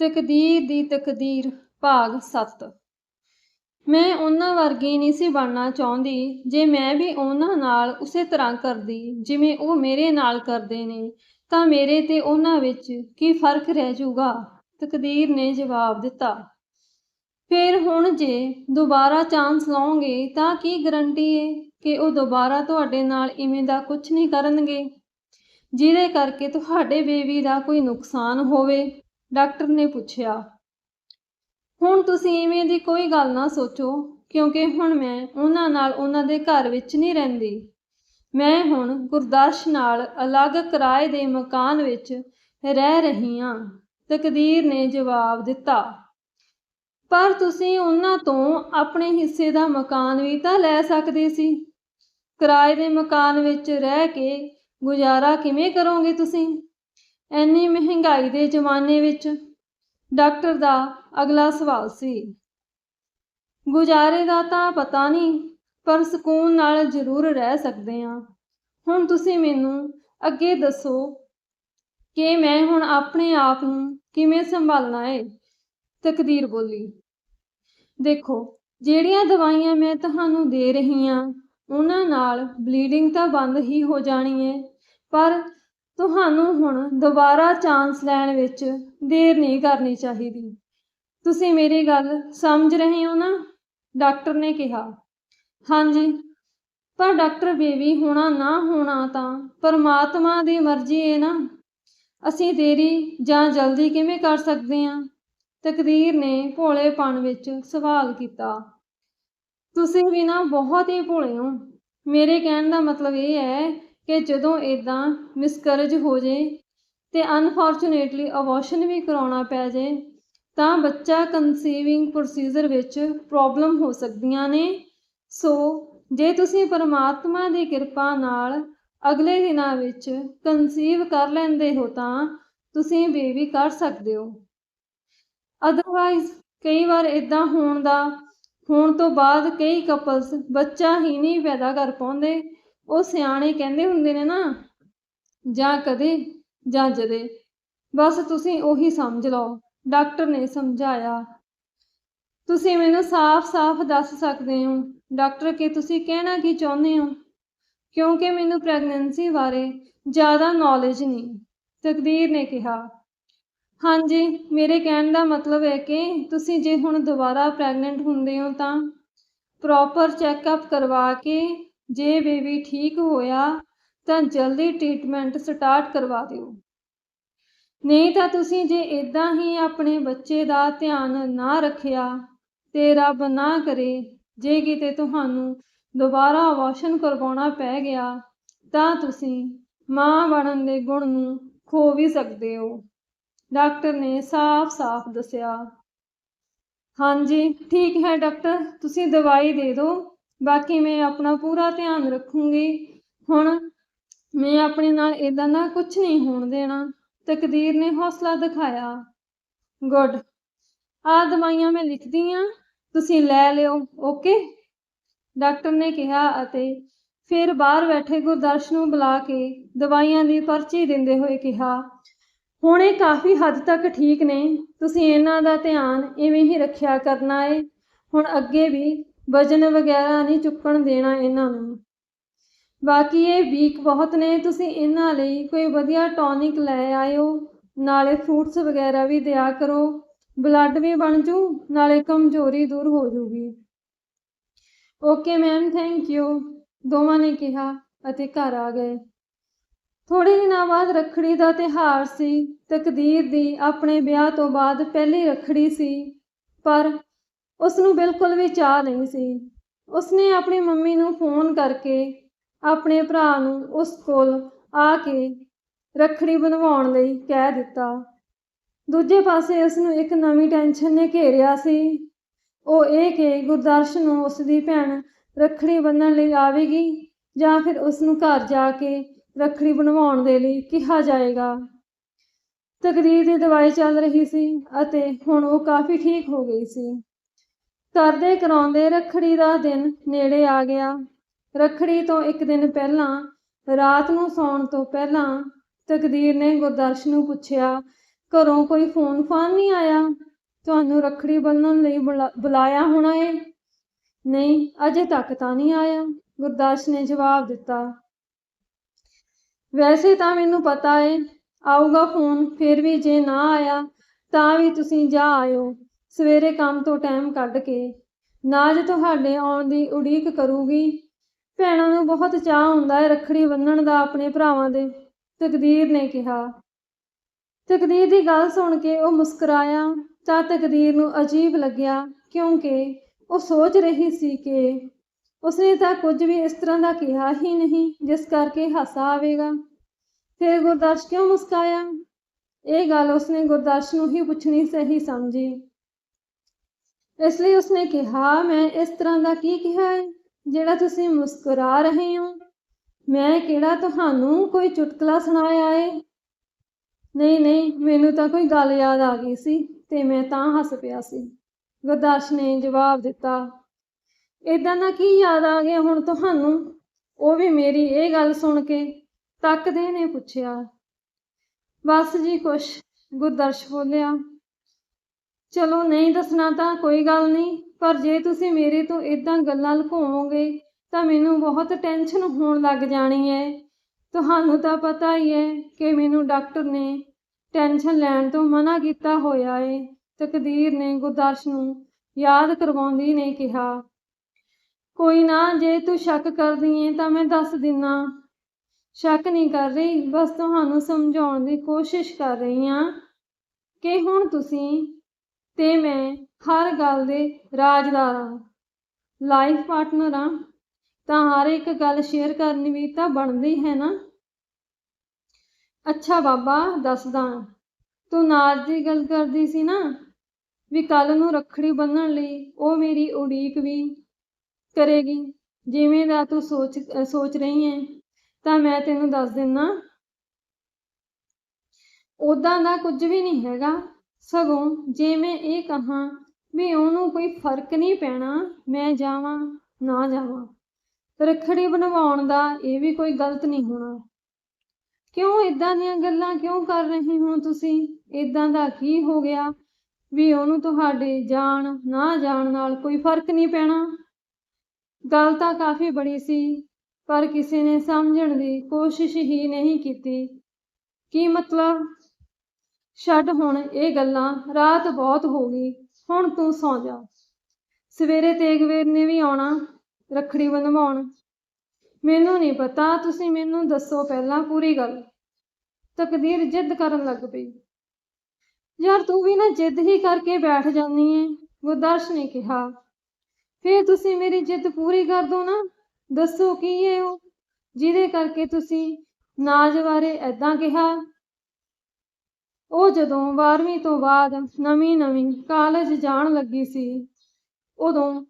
ਤਕਦੀਰ ਦੀ ਤਕਦੀਰ, ਭਾਗ 7 ਮੈਂ ਉਹਨਾਂ ਵਰਗੀ ਨਹੀਂ ਸੀ ਬਣਨਾ ਚਾਹੁੰਦੀ, ਜੇ ਮੈਂ ਵੀ ਉਹਨਾਂ ਨਾਲ ਉਸੇ ਤਰ੍ਹਾਂ ਕਰਦੀ, ਜਿਵੇਂ ਉਹ ਮੇਰੇ ਨਾਲ ਕਰਦੇ ਨੇ, ਤਾਂ ਮੇਰੇ ਤੇ ਉਹਨਾਂ ਵਿੱਚ ਕੀ ਫ਼ਰਕ ਰਹਿ ਜਾਊਗਾ? ਤਕਦੀਰ ਨੇ ਜਵਾਬ ਦਿੱਤਾ। ਫਿਰ ਹੁਣ ਜੇ ਦੁਬਾਰਾ ਚਾਂਸ ਲਓਗੇ ਤਾਂ ਕੀ ਗਰੰਟੀ ਏ ਕਿ ਉਹ ਦੁਬਾਰਾ ਤੁਹਾਡੇ ਨਾਲ ਇਵੇਂ ਦਾ ਕੁਝ ਨਹੀਂ ਕਰਨਗੇ? ਜਿਹਦੇ ਕਰਕੇ ਤੁਹਾਡੇ ਬੇਬੀ ਦਾ ਕੋਈ ਨੁਕਸਾਨ ਹੋਵੇ। ਡਾਕਟਰ ਨੇ ਪੁੱਛਿਆ, ਹੁਣ ਤੁਸੀਂ ਇਵੇਂ ਦੀ ਕੋਈ ਗੱਲ ਨਾ ਸੋਚੋ, ਕਿਉਂਕਿ ਹੁਣ ਮੈਂ ਉਹਨਾਂ ਨਾਲ ਉਹਨਾਂ ਦੇ ਘਰ ਵਿੱਚ ਨਹੀਂ ਰਹਿੰਦੀ। ਮੈਂ ਹੁਣ ਗੁਰਦਾਸ਼ ਨਾਲ ਅਲੱਗ ਕਿਰਾਏ ਦੇ ਮਕਾਨ ਵਿੱਚ ਰਹਿ ਰਹੀ ਹਾਂ। ਤਕਦੀਰ ਨੇ ਜਵਾਬ ਦਿੱਤਾ, ਪਰ ਤੁਸੀਂ ਉਹਨਾਂ ਤੋਂ ਆਪਣੇ ਹਿੱਸੇ ਦਾ ਮਕਾਨ ਵੀ ਤਾਂ ਲੈ ਸਕਦੇ ਸੀ। ਕਿਰਾਏ ਦੇ ਮਕਾਨ ਵਿੱਚ ਰਹਿ ਕੇ ਗੁਜ਼ਾਰਾ ਕਿਵੇਂ ਕਰੋਗੇ ਤੁਸੀਂ? ਇੰਨੀ ਮਹਿੰਗਾਈ ਦੇ ਜ਼ਮਾਨੇ ਵਿੱਚ ਡਾਕਟਰ ਦਾ ਅਗਲਾ ਸਵਾਲ ਸੀ। ਗੁਜ਼ਾਰੇ ਦਾ ਤਾਂ ਪਤਾ ਨਹੀਂ, ਪਰ ਸਕੂਨ ਨਾਲ ਜ਼ਰੂਰ ਰਹਿ ਸਕਦੇ ਹਾਂ। ਹੁਣ ਤੁਸੀਂ ਮੈਨੂੰ ਅੱਗੇ ਦੱਸੋ ਕਿ ਮੈਂ ਹੁਣ ਆਪਣੇ ਆਪ ਨੂੰ ਕਿਵੇਂ ਸੰਭਾਲਣਾ ਏ? ਤਕਦੀਰ ਬੋਲੀ। ਦੇਖੋ, ਜਿਹੜੀਆਂ ਦਵਾਈਆਂ ਮੈਂ ਤੁਹਾਨੂੰ ਦੇ ਰਹੀ ਹਾਂ, ਉਹਨਾਂ ਨਾਲ ਬਲੀਡਿੰਗ ਤਾਂ ਬੰਦ ਹੀ ਹੋ ਜਾਣੀ ਹੈ ਪਰ ਤੁਹਾਨੂੰ ਹੁਣ ਦੁਬਾਰਾ ਚਾਂਸ ਲੈਣ ਵਿੱਚ ਦੇਰ ਨਹੀਂ ਕਰਨੀ ਚਾਹੀਦੀ। ਤੁਸੀਂ ਮੇਰੀ ਗੱਲ ਸਮਝ ਰਹੇ ਹੋ ਨਾ? ਡਾਕਟਰ ਨੇ ਕਿਹਾ। ਹਾਂਜੀ। ਪਰ ਡਾਕਟਰ ਬੇਬੀ ਹੋਣਾ ਨਾ ਹੋਣਾ ਤਾਂ ਪਰਮਾਤਮਾ ਦੀ ਮਰਜ਼ੀ ਹੈ ਨਾ। ਅਸੀਂ ਦੇਰੀ ਜਾਂ ਜਲਦੀ ਕਿਵੇਂ ਕਰ ਸਕਦੇ ਹਾਂ? ਤਕਦੀਰ ਨੇ ਭੋਲੇਪਣ ਵਿੱਚ ਸਵਾਲ ਕੀਤਾ। ਤੁਸੀਂ ਵੀ ਨਾ ਬਹੁਤ ਹੀ ਭੋਲੇ ਹੋ। ਮੇਰੇ ਕਹਿਣ ਦਾ ਮਤਲਬ ਇਹ ਹੈ ਕਿ ਜਦੋਂ ਇਦਾਂ ਮਿਸਕਰਜ ਹੋ ਜੇ ਤੇ ਅਨਫੋਰਚੂਨੇਟਲੀ ਅਬੋਰਸ਼ਨ ਵੀ ਕਰਾਉਣਾ ਪੈ ਜੇ, ਤਾਂ ਬੱਚਾ ਕਨਸੀਵਿੰਗ ਪ੍ਰੋਸੀਜਰ ਵਿੱਚ ਪ੍ਰੋਬਲਮ ਹੋ ਸਕਦੀਆਂ ਨੇ। ਸੋ ਜੇ ਤੁਸੀਂ ਪਰਮਾਤਮਾ ਦੀ ਕਿਰਪਾ ਨਾਲ ਅਗਲੇ ਦਿਨਾਂ ਵਿੱਚ ਕਨਸੀਵ ਕਰ ਲੈਂਦੇ ਹੋ ਤਾਂ ਤੁਸੀਂ ਬੇਬੀ ਕਰ ਸਕਦੇ ਹੋ। ਅਦਰਵਾਈਜ਼ ਕਈ ਵਾਰ ਇਦਾਂ ਹੋਣ ਦਾ, ਹੋਣ ਤੋਂ ਬਾਅਦ ਕਈ ਕਪਲਸ ਬੱਚਾ ਹੀ ਨਹੀਂ ਪੈਦਾ ਕਰ ਪਾਉਂਦੇ। ਉਹ ਸਿਆਣੇ ਕਹਿੰਦੇ ਹੁੰਦੇ ਨੇ ਨਾ, ਜਾਂ ਕਦੇ ਜਾਂ ਜਦੇ। ਬਸ ਤੁਸੀਂ ਉਹੀ ਸਮਝ ਲਓ, ਡਾਕਟਰ ਨੇ ਸਮਝਾਇਆ। ਤੁਸੀਂ ਮੈਨੂੰ ਸਾਫ਼-ਸਾਫ਼ ਦੱਸ ਸਕਦੇ ਹੋ, ਡਾਕਟਰ, ਕਿ ਤੁਸੀਂ ਕਹਿਣਾ ਕੀ ਚਾਹੁੰਦੇ ਹੋ? ਕਿਉਂਕਿ ਮੈਨੂੰ ਪ੍ਰੈਗਨੈਂਸੀ ਬਾਰੇ ਜ਼ਿਆਦਾ ਨੌਲੇਜ ਨਹੀਂ, ਤਕਦੀਰ ਨੇ ਕਿਹਾ। ਹਾਂਜੀ, ਮੇਰੇ ਕਹਿਣ ਦਾ ਮਤਲਬ ਹੈ ਕਿ ਤੁਸੀਂ ਜੇ ਹੁਣ ਦੁਬਾਰਾ ਪ੍ਰੈਗਨੈਂਟ ਹੁੰਦੇ ਹੋ ਤਾਂ ਪ੍ਰੋਪਰ ਚੈੱਕਅਪ ਕਰਵਾ ਕੇ ਜੇ ਬੇਬੀ ਠੀਕ ਹੋਇਆ, ਤਾਂ ਜਲਦੀ ਟ੍ਰੀਟਮੈਂਟ ਸਟਾਰਟ ਕਰਵਾ ਦਿਓ। ਨਹੀਂ ਤਾਂ ਤੁਸੀਂ ਜੇ ਇਦਾਂ ਹੀ ਆਪਣੇ ਬੱਚੇ ਦਾ ਧਿਆਨ ਨਾ ਰੱਖਿਆ ਤੇ ਰੱਬ ਨਾ ਕਰੇ, ਜੇ ਕਿਤੇ ਤੁਹਾਨੂੰ ਦੁਬਾਰਾ ਵਾਸ਼ਨ ਕਰਵਾਉਣਾ ਪੈ ਗਿਆ, ਤਾਂ ਤੁਸੀਂ ਮਾਂ ਬਣਨ ਦੇ ਗੁਣ ਨੂੰ ਖੋ ਵੀ ਸਕਦੇ ਹੋ। ਡਾਕਟਰ ਨੇ ਸਾਫ਼-ਸਾਫ਼ ਦੱਸਿਆ। ਹਾਂਜੀ, ਠੀਕ ਹੈ ਡਾਕਟਰ, ਤੁਸੀਂ ਦਵਾਈ ਦੇ ਦਿਓ। ਬਾਕੀ ਮੈਂ ਆਪਣਾ ਪੂਰਾ ਧਿਆਨ ਰੱਖੂੰਗੀ। ਹੁਣ ਮੈਂ ਆਪਣੇ ਨਾਲ ਇਦਾਂ ਦਾ ਕੁਝ ਨਹੀਂ ਹੋਣ ਦੇਣਾ। ਤਕਦੀਰ ਨੇ ਹੌਸਲਾ ਦਿਖਾਇਆ। ਗੁੱਡ। ਆ ਦਵਾਈਆਂ ਮੈਂ ਲਿਖਦੀ ਆ। ਤੁਸੀਂ ਲੈ ਲਿਓ। ਓਕੇ? ਡਾਕਟਰ ਨੇ ਕਿਹਾ ਅਤੇ ਫਿਰ ਬਾਹਰ ਬੈਠੇ ਗੁਰਦਰਸ਼ ਨੂੰ ਬੁਲਾ ਕੇ ਦਵਾਈਆਂ ਦੀ ਪਰਚੀ ਦਿੰਦੇ ਹੋਏ ਕਿਹਾ, ਹੁਣ ਇਹ ਕਾਫੀ ਹੱਦ ਤੱਕ ਠੀਕ ਨੇ। ਤੁਸੀਂ ਇਹਨਾਂ ਦਾ ਧਿਆਨ ਇਵੇਂ ਹੀ ਰੱਖਿਆ ਕਰਨਾ ਏ। ਹੁਣ ਅੱਗੇ ਵੀ ਵਜਨ ਵਗੈਰਾ ਨਹੀਂ ਚੁੱਕਣ ਦੇਣਾ ਇਹਨਾਂ ਨੂੰ। ਬਾਕੀ ਇਹ ਵੀਕ ਬਹੁਤ ਨੇ, ਤੁਸੀਂ ਇਹਨਾਂ ਲਈ ਕੋਈ ਵਧੀਆ ਟੌਨਿਕ ਲੈ ਆਇਓ, ਨਾਲੇ ਫਰੂਟਸ ਵਗੈਰਾ ਵੀ ਦਿਆ ਕਰੋ। ਬਲੱਡ ਵੀ ਬਣ ਜੂ, ਨਾਲੇ ਕਮਜ਼ੋਰੀ ਦੂਰ ਹੋ ਜੂਗੀ। ਓਕੇ ਮੈਮ ਥੈਂਕ ਯੂ ਦੋਵਾਂ ਨੇ ਕਿਹਾ ਅਤੇ ਘਰ ਆ ਗਏ। ਥੋੜੇ ਦਿਨਾਂ ਬਾਅਦ ਰੱਖੜੀ ਦਾ ਤਿਹਾਰ ਸੀ। ਤਕਦੀਰ ਦੀ ਆਪਣੇ ਵਿਆਹ ਤੋਂ ਬਾਅਦ ਪਹਿਲੀ ਰੱਖੜੀ ਸੀ। ਪਰ ਉਸ ਨੂੰ ਬਿਲਕੁਲ ਵੀ ਚਾਹ ਨਹੀਂ ਸੀ। ਉਸਨੇ ਆਪਣੀ ਮੰਮੀ ਨੂੰ ਫੋਨ ਕਰਕੇ ਆਪਣੇ ਭਰਾ ਨੂੰ ਉਸ ਕੋਲ ਆ ਕੇ ਰੱਖੜੀ ਬਣਵਾਉਣ ਲਈ ਕਹਿ ਦਿੱਤਾ। ਦੂਜੇ ਪਾਸੇ ਉਸ ਨੂੰ ਇੱਕ ਨਵੀਂ ਟੈਨਸ਼ਨ ਨੇ ਘੇਰਿਆ ਸੀ। ਉਹ ਇਹ ਕਿ ਗੁਰਦਰਸ਼ ਨੂੰ ਉਸ ਦੀ ਭੈਣ ਰੱਖੜੀ ਬੰਨਣ ਲਈ ਆਵੇਗੀ ਜਾਂ ਫਿਰ ਉਸ ਨੂੰ ਘਰ ਜਾ ਕੇ ਰੱਖੜੀ ਬਣਵਾਉਣ ਦੇ ਲਈ ਕਿਹਾ ਜਾਏਗਾ। ਤਕਰੀਰ ਦੀ ਦਵਾਈ ਚੱਲ ਰਹੀ ਸੀ ਅਤੇ ਹੁਣ ਉਹ ਕਾਫੀ ਠੀਕ ਹੋ ਗਈ ਸੀ। ਕਰਦੇ ਕਰਾਉਂਦੇ ਰੱਖੜੀ ਦਾ ਦਿਨ ਨੇੜੇ ਆ ਗਿਆ। ਰੱਖੜੀ ਤੋਂ ਇੱਕ ਦਿਨ ਪਹਿਲਾਂ, ਰਾਤ ਨੂੰ ਸੌਣ ਤੋਂ ਪਹਿਲਾਂ ਤਕਦੀਰ ਨੇ ਗੁਰਦਰਸ਼ ਨੂੰ ਪੁੱਛਿਆ, ਘਰੋਂ ਕੋਈ ਫੋਨ ਫਾਨ ਨਹੀਂ ਆਇਆ? ਤੁਹਾਨੂੰ ਰੱਖੜੀ ਬੰਨ੍ਹਣ ਲਈ ਬੁਲਾ- ਬੁਲਾਇਆ ਹੋਣਾ ਏ? ਨਹੀਂ, ਅਜੇ ਤੱਕ ਤਾਂ ਨਹੀਂ ਆਇਆ ਗੁਰਦਾਸ ਨੇ ਜਵਾਬ ਦਿੱਤਾ। ਵੈਸੇ ਤਾਂ ਮੈਨੂੰ ਪਤਾ ਏ, ਆਊਗਾ ਫੋਨ, ਫਿਰ ਵੀ ਜੇ ਨਾ ਆਇਆ, ਤਾਂ ਵੀ ਤੁਸੀਂ ਜਾ ਆਇਓ। ਸਵੇਰੇ ਕੰਮ ਤੋਂ ਟਾਈਮ ਕੱਢ ਕੇ ਨਾਜ ਤੁਹਾਡੇ ਆਉਣ ਦੀ ਉਡੀਕ ਕਰੂਗੀ। ਭੈਣਾਂ ਨੂੰ ਬਹੁਤ ਚਾਅ ਹੁੰਦਾ ਹੈ ਰੱਖੜੀ ਬੰਨਣ ਦਾ ਆਪਣੇ ਭਰਾਵਾਂ ਦੇ, ਤਕਦੀਰ ਨੇ ਕਿਹਾ। ਤਕਦੀਰ ਦੀ ਗੱਲ ਸੁਣ ਕੇ ਉਹ ਮੁਸਕਰਾਇਆ ਤਾਂ ਤਕਦੀਰ ਨੂੰ ਅਜੀਬ ਲੱਗਿਆ ਕਿਉਂਕਿ ਉਹ ਸੋਚ ਰਹੀ ਸੀ ਕਿ ਉਸਨੇ ਤਾਂ ਕੁਝ ਵੀ ਇਸ ਤਰ੍ਹਾਂ ਦਾ ਕਿਹਾ ਹੀ ਨਹੀਂ ਜਿਸ ਕਰਕੇ ਹਾਸਾ ਆਵੇਗਾ। ਫਿਰ ਗੁਰਦਾਸ ਕਿਉਂ ਮੁਸਕਾਇਆ ਇਹ ਗੱਲ ਉਸਨੇ ਗੁਰਦਾਸ ਨੂੰ ਹੀ ਪੁੱਛਣੀ ਸਹੀ ਸਮਝੀ। ਇਸ ਲਈ ਉਸਨੇ ਕਿਹਾ, ਮੈਂ ਇਸ ਤਰ੍ਹਾਂ ਦਾ ਕੀ ਕਿਹਾ ਹੈ ਜਿਹੜਾ ਤੁਸੀਂ ਮੁਸਕਰਾ ਰਹੇ ਹੋ? ਮੈਂ ਕਿਹੜਾ ਤੁਹਾਨੂੰ ਕੋਈ ਚੁਟਕਲਾ ਸੁਣਾਇਆ ਏ? ਨਹੀਂ ਨਹੀਂ, ਮੈਨੂੰ ਤਾਂ ਕੋਈ ਗੱਲ ਯਾਦ ਆ ਗਈ ਸੀ ਤੇ ਮੈਂ ਤਾਂ ਹੱਸ ਪਿਆ ਸੀ। ਗੁਰਦਾਸ ਨੇ ਜਵਾਬ ਦਿੱਤਾ ਇਦਾਂ ਦਾ ਕੀ ਯਾਦ ਆ ਗਿਆ ਹੁਣ ਤੁਹਾਨੂੰ? ਉਹ ਵੀ ਮੇਰੀ ਇਹ ਗੱਲ ਸੁਣ ਕੇ ਤੱਕਦੇ ਨੇ ਪੁੱਛਿਆ। ਬਸ ਜੀ, ਕੁਛ ਗੁਰਦਰਸ਼ ਬੋਲਿਆ ਚਲੋ ਨਹੀਂ ਦੱਸਣਾ ਤਾਂ ਕੋਈ ਗੱਲ ਨਹੀਂ, ਪਰ ਜੇ ਤੁਸੀਂ ਮੇਰੇ ਤੋਂ ਇਦਾਂ ਗੱਲਾਂ ਲੁਕਾਓਗੇ, ਤਾਂ ਮੈਨੂੰ ਬਹੁਤ ਟੈਨਸ਼ਨ ਹੋਣ ਲੱਗ ਜਾਣੀ ਹੈ ਤੁਹਾਨੂੰ ਤਾਂ ਪਤਾ ਹੀ ਹੈ ਕਿ ਮੈਨੂੰ ਡਾਕਟਰ ਨੇ ਟੈਨਸ਼ਨ ਲੈਣ ਤੋਂ ਮਨਾ ਕੀਤਾ ਹੋਇਆ ਏ। ਤਕਦੀਰ ਨੇ ਗੁਰਦਰਸ਼ ਨੂੰ ਯਾਦ ਕਰਵਾਉਂਦੀ ਨੇ ਕਿਹਾ, ਕੋਈ ਨਾ, ਜੇ ਤੂੰ ਸ਼ੱਕ ਕਰਦੀ ਏ ਤਾਂ ਮੈਂ ਦੱਸ ਦਿੰਨਾ। ਸ਼ੱਕ ਨਹੀਂ ਕਰ ਰਹੀ, ਬਸ ਤੁਹਾਨੂੰ ਸਮਝਾਉਣ ਦੀ ਕੋਸ਼ਿਸ਼ ਕਰ ਰਹੀ ਹਾਂ ਕਿ ਹੁਣ ਤੁਸੀਂ ਤੇ ਮੈਂ ਹਰ ਗੱਲ ਦੇ ਰਾਜਦਾਰ ਹਾਂ। ਲਾਈਫ ਪਾਰਟਨਰ ਹਾਂ। ਤਾਂ ਹਰ ਇੱਕ ਗੱਲ ਸ਼ੇਅਰ ਕਰਨੀ ਵੀ ਤਾਂ ਬਣਦੀ ਹੈ ਨਾ। ਅੱਛਾ ਬਾਬਾ, ਦੱਸਦਾ ਤੂੰ ਨਾਚ ਦੀ ਗੱਲ ਕਰਦੀ ਸੀ ਨਾ ਵੀ ਕੱਲ ਨੂੰ ਰੱਖੜੀ ਬੰਨਣ ਲਈ ਉਹ ਮੇਰੀ ਉਡੀਕ ਵੀ ਕਰੇਗੀ। ਜਿਵੇਂ ਦਾ ਤੂੰ ਸੋਚ ਸੋਚ ਰਹੀ ਹੈ, ਤਾਂ ਮੈਂ ਤੈਨੂੰ ਦੱਸ ਦਿੰਨਾ। ਉਦਾਂ ਦਾ ਕੁਝ ਵੀ ਨਹੀਂ ਹੈਗਾ। ਸਗੋਂ ਜੇ ਮੈਂ ਇਹ ਕਹਾਂ, ਵੀ ਉਹਨੂੰ ਕੋਈ ਫ਼ਰਕ ਨਹੀਂ ਪੈਣਾ, ਮੈਂ ਜਾਵਾਂ, ਨਾ ਜਾਵਾਂ। ਰੱਖੜੀ ਬਣਵਾਉਣ ਦਾ ਇਹ ਵੀ ਕੋਈ ਗਲਤ ਨਹੀਂ ਹੋਣਾ। ਕਿਉਂ ਇਦਾਂ ਦੀਆਂ ਗੱਲਾਂ ਕਿਉਂ ਕਰ ਰਹੇ ਹੋ ਤੁਸੀਂ? ਇਦਾਂ ਦਾ ਕੀ ਹੋ ਗਿਆ ਵੀ ਉਹਨੂੰ ਤੁਹਾਡੇ ਜਾਣ, ਨਾ ਜਾਣ ਨਾਲ ਕੋਈ ਫ਼ਰਕ ਨਹੀਂ ਪੈਣਾ? ਗੱਲ ਤਾਂ ਕਾਫੀ ਬੜੀ ਸੀ, ਪਰ ਕਿਸੇ ਨੇ ਸਮਝਣ ਦੀ ਕੋਸ਼ਿਸ਼ ਹੀ ਨਹੀਂ ਕੀਤੀ। ਕੀ ਮਤਲਬ? ਛੱਡ ਹੁਣ ਇਹ ਗੱਲਾਂ, ਰਾਤ ਬਹੁਤ ਹੋ ਗਈ, ਹੁਣ ਤੂੰ ਸੌਂ ਜਾ। ਸਵੇਰੇ ਤੇਗਵੇਰ ਨੇ ਵੀ ਆਉਣਾ, ਰੱਖੜੀ ਬੰਨਵਾਉਣ। ਮੈਨੂੰ ਨਹੀਂ ਪਤਾ, ਤੁਸੀਂ ਮੈਨੂੰ ਦੱਸੋ ਪਹਿਲਾਂ ਪੂਰੀ ਗੱਲ। ਤਕਦੀਰ ਜਿੱਦ ਕਰਨ ਲੱਗ ਪਈ। ਯਾਰ ਤੂੰ ਵੀ ਨਾ ਜਿੱਦ ਹੀ ਕਰਕੇ ਬੈਠ ਜਾਂਦੀ ਏ ਗੁਰਦਰਸ਼ ਨੇ ਕਿਹਾ। ਫੇਰ ਤੁਸੀਂ ਮੇਰੀ ਜਿੱਦ ਪੂਰੀ ਕਰ ਦੋ ਨਾ, ਦੱਸੋ ਕੀ ਏ ਉਹ, ਜਿਹਦੇ ਕਰਕੇ ਤੁਸੀਂ ਨਾਜ ਬਾਰੇ ਐਦਾਂ ਕਿਹਾ ਉਹ ਜਦੋਂ 12ਵੀਂ ਤੋਂ ਬਾਅਦ ਨਵੀਂ-ਨਵੀਂ ਕਾਲਜ ਜਾਣ ਲੱਗੀ ਸੀ, ਉਦੋਂ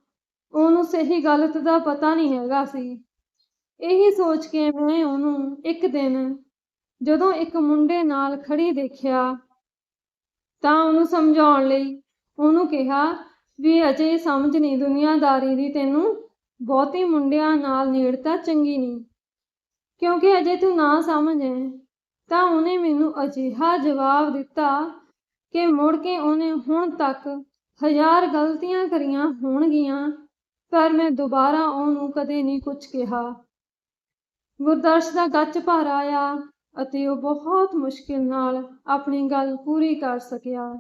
ਉਹਨੂੰ ਸਹੀ ਗਲਤ ਦਾ ਪਤਾ ਨਹੀਂ ਹੈਗਾ ਸੀ। ਇਹੀ ਸੋਚ ਕੇ ਮੈਂ ਉਹਨੂੰ ਇੱਕ ਦਿਨ ਜਦੋਂ ਇੱਕ ਮੁੰਡੇ ਨਾਲ ਖੜੀ ਦੇਖਿਆ, ਤਾਂ ਉਹਨੂੰ ਸਮਝਾਉਣ ਲਈ ਉਹਨੂੰ ਕਿਹਾ ਵੀ ਅਜੇ ਸਮਝ ਨਹੀਂ ਦੁਨੀਆਦਾਰੀ ਦੀ, ਤੈਨੂੰ ਬਹੁਤੀ ਮੁੰਡਿਆਂ ਨਾਲ ਨੇੜਤਾ ਚੰਗੀ ਨਹੀਂ, ਕਿਉਂਕਿ ਅਜੇ ਤੂੰ ਨਾ ਸਮਝ। ਹੈ ਤਾਂ ਉਹਨੇ ਮੈਨੂੰ ਅਜਿਹਾ ਜਵਾਬ ਦਿੱਤਾ ਕਿ ਮੁੜ ਕੇ ਉਹਨੇ ਹੁਣ ਤੱਕ ਹਜ਼ਾਰ ਗਲਤੀਆਂ ਕਰੀਆਂ ਹੋਣਗੀਆਂ, ਪਰ ਮੈਂ ਦੁਬਾਰਾ ਉਹਨੂੰ ਕਦੇ ਨਹੀਂ ਕੁਝ ਕਿਹਾ। ਗੁਰਦਰਸ਼ ਦਾ ਗੱਚ ਭਰ ਆਇਆ ਅਤੇ ਉਹ ਬਹੁਤ ਮੁਸ਼ਕਿਲ ਨਾਲ ਆਪਣੀ ਗੱਲ ਪੂਰੀ ਕਰ ਸਕਿਆ।